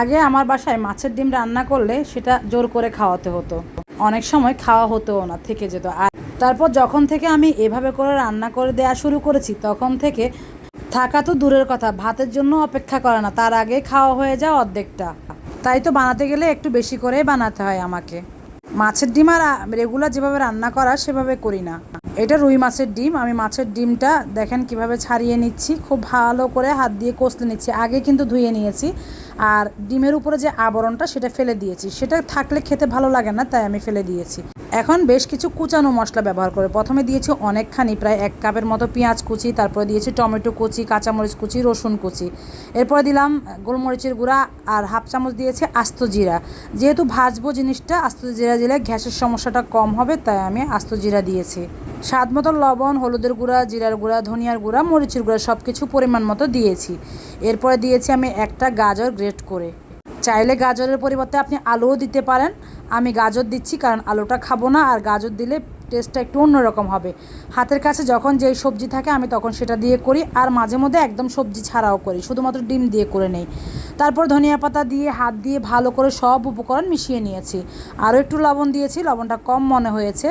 আগে আমার বাসায় মাছের ডিম রান্না করলে সেটা জোর করে খাওয়াতে হতো। অনেক সময় খাওয়া হতো না, থেকে যেত। আর তারপর যখন থেকে আমি এভাবে করে রান্না করে দেওয়া শুরু করেছি, তখন থেকে থাকা তো দূরের কথা, ভাতের জন্য অপেক্ষা করে না, তার আগে খাওয়া হয়ে যায় অর্ধেকটা। তাই তো বানাতে গেলে একটু বেশি করেই বানাতে হয় আমাকে। মাছের ডিম আর রেগুলার যেভাবে রান্না করা সেভাবে করি না। এটা রুই মাছের ডিম। আমি মাছের ডিমটা দেখেন কীভাবে ছাড়িয়ে নিচ্ছি। খুব ভালো করে হাত দিয়ে কষতে নিচ্ছি। আগে কিন্তু ধুয়ে নিয়েছি। আর ডিমের উপরে যে আবরণটা, সেটা ফেলে দিয়েছি। সেটা থাকলে খেতে ভালো লাগে না, তাই আমি ফেলে দিয়েছি। এখন বেশ কিছু কুচানো মশলা ব্যবহার করে। প্রথমে দিয়েছি অনেকখানি, প্রায় এক কাপের মতো পেঁয়াজ কুচি, তারপরে দিয়েছি টমেটো কুচি, কাঁচামরিচ কুচি, রসুন কুচি। এরপরে দিলাম গোলমরিচের গুঁড়া আর হাফ চামচ দিয়েছি আস্ত জিরা। যেহেতু ভাজবো জিনিসটা, আস্ত জিরা দিলে গ্যাসের সমস্যাটা কম হবে, তাই আমি আস্ত জিরা দিয়েছি। স্বাদ মতো লবণ, হলুদের গুঁড়া, জিরার গুঁড়া, ধনিয়ার গুঁড়া, মরিচের গুঁড়া সব কিছু পরিমাণ মতো দিয়েছি। এরপরে দিয়েছি আমি একটা গাজর গ্রেট করে। চাইলে গাজরের পরিবর্তে আপনি আলুও দিতে পারেন। আমি গাজর দিচ্ছি কারণ আলুটা খাব না, আর গাজর দিলে টেস্টটা একটু অন্যরকম হবে। হাতের কাছে যখন যেই সবজি থাকে, আমি তখন সেটা দিয়ে করি আর মাঝে মধ্যে একদম সবজি ছাড়াও করি, শুধুমাত্র ডিম দিয়ে করে নেই। তারপর ধনিয়া পাতা দিয়ে, হাত দিয়ে ভালো করে সব উপকরণ মিশিয়ে নিয়েছি। আরও একটু লবণ দিয়েছি, লবণটা কম মনে হয়েছে।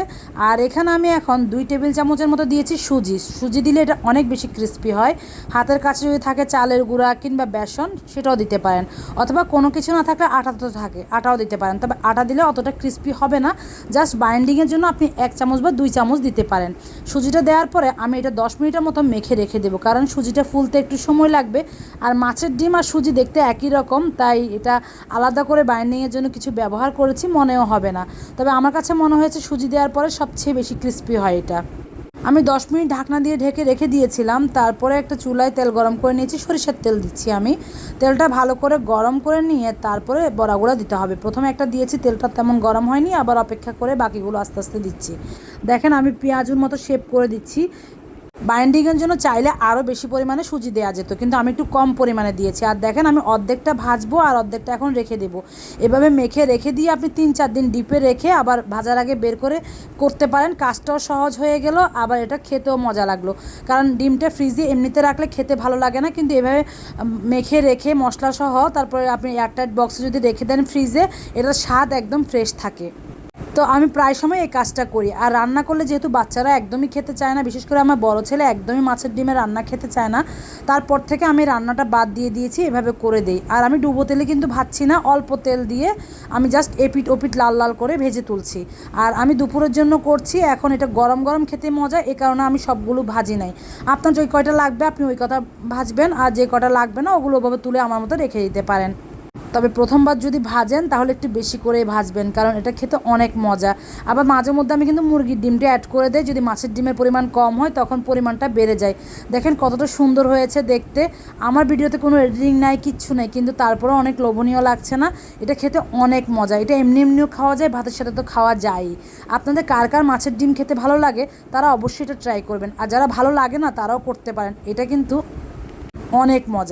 আর এখানে আমি এখন দুই টেবিল চামচের মতো দিয়েছি সুজি। সুজি দিলে এটা অনেক বেশি ক্রিস্পি হয়। হাতের কাছে যদি থাকে চালের গুঁড়া কিংবা বেসন, সেটাও দিতে পারেন। অথবা কোনো কিছু না থাকলে আটা তো থাকে, আটাও দিতে পারেন। তবে আটা দিলে অতটা ক্রিস্পি হবে না। জাস্ট বাইন্ডিংয়ের জন্য আপনি এক চামচ বা দুই চামচ দিতে পারেন। সুজিটা দেওয়ার পরে আমি এটা দশ মিনিটের মতো মেখে রেখে দেবো, কারণ সুজিটা ফুলতে একটু সময় লাগবে। আর মাছের ডিম আর সুজি দেখতে একই রকম, তাই এটা আলাদা করে বাইন্ডিংয়ের জন্য কিছু ব্যবহার করেছি, মনেও হবে না। তবে আমার কাছে মনে হয়েছে সুজি দেওয়ার পরে সবচেয়ে বেশি ক্রিস্পি হয় এটা। আমি দশ মিনিট ঢাকনা দিয়ে ঢেকে রেখে দিয়েছিলাম, তারপরে একটা চুলায় তেল গরম করে নিয়েছি, সরিষার তেল দিচ্ছি আমি। তেলটা ভালো করে গরম করে নিয়ে তারপরে বড়াগুলো দিতে হবে। প্রথমে একটা দিয়েছি, তেলটা তেমন গরম হয়নি, আবার অপেক্ষা করে বাকিগুলো আস্তে আস্তে দিচ্ছি। দেখেন আমি পেঁয়াজুর মতো শেপ করে দিচ্ছি। বাইন্ডিংয়ের জন্য চাইলে আরও বেশি পরিমাণে সুজি দেওয়া যেত, কিন্তু আমি একটু কম পরিমাণে দিয়েছি। আর দেখেন আমি অর্ধেকটা ভাজবো আর অর্ধেকটা এখন রেখে দেবো। এভাবে মেখে রেখে দিয়ে আপনি তিন চার দিন ডিপে রেখে আবার ভাজার আগে বের করে করতে পারেন। কাজটাও সহজ হয়ে গেল, আবার এটা খেতেও মজা লাগল। কারণ ডিমটা ফ্রিজে এমনিতে রাখলে খেতে ভালো লাগে না, কিন্তু এভাবে মেখে রেখে মশলা সহ তারপরে আপনি এয়ারটাইট বক্সে যদি রেখে দেন ফ্রিজে এটার স্বাদ একদম ফ্রেশ থাকে। তো আমি প্রায় সময় এই কাজটা করি। আর রান্না করলে যেহেতু বাচ্চারা একদমই খেতে চায় না, বিশেষ করে আমার বড় ছেলে একদমই মাছের ডিমে রান্না খেতে চায় না, তারপর থেকে আমি রান্নাটা বাদ দিয়ে দিয়েছি, এভাবে করে দেই। আর আমি ডুবো তেলে কিন্তু ভাজছি না, অল্প তেল দিয়ে আমি জাস্ট এপিট ওপিট লাল লাল করে ভেজে তুলছি। আর আমি দুপুরের জন্য করছি, এখন এটা গরম গরম খেতে মজা, এ কারণে আমি সবগুলো ভাজি নাই। আপনার যে কয়টা লাগবে, আপনি ওই কটা ভাজবেন, আর যে কটা লাগবে না, ওগুলো ওভাবে তুলে আমার মতো রেখে দিতে পারেন। তবে প্রথমবার যদি ভাজেন, তাহলে একটু বেশি করে ভাজবেন, কারণ এটা খেতে অনেক মজা। আবার মাঝে মধ্যে আমি কিন্তু মুরগির ডিমটা অ্যাড করে দেয় যদি মাছের ডিমের পরিমাণ কম হয়, তখন পরিমাণটা বেড়ে যায়। দেখেন কতটা সুন্দর হয়েছে দেখতে। আমার ভিডিওতে কোনো এডিটিং নাই, কিচ্ছু নেই, কিন্তু তারপরেও অনেক লোভনীয় লাগছে না। এটা খেতে অনেক মজা। এটা এমনি এমনিও খাওয়া যায়, ভাতের সাথে তো খাওয়া যায় আপনাদের কার কার মাছের ডিম খেতে ভালো লাগে, তারা অবশ্যই এটা ট্রাই করবেন। আর যারা ভালো লাগে না, তারাও করতে পারেন। এটা কিন্তু অনেক মজা।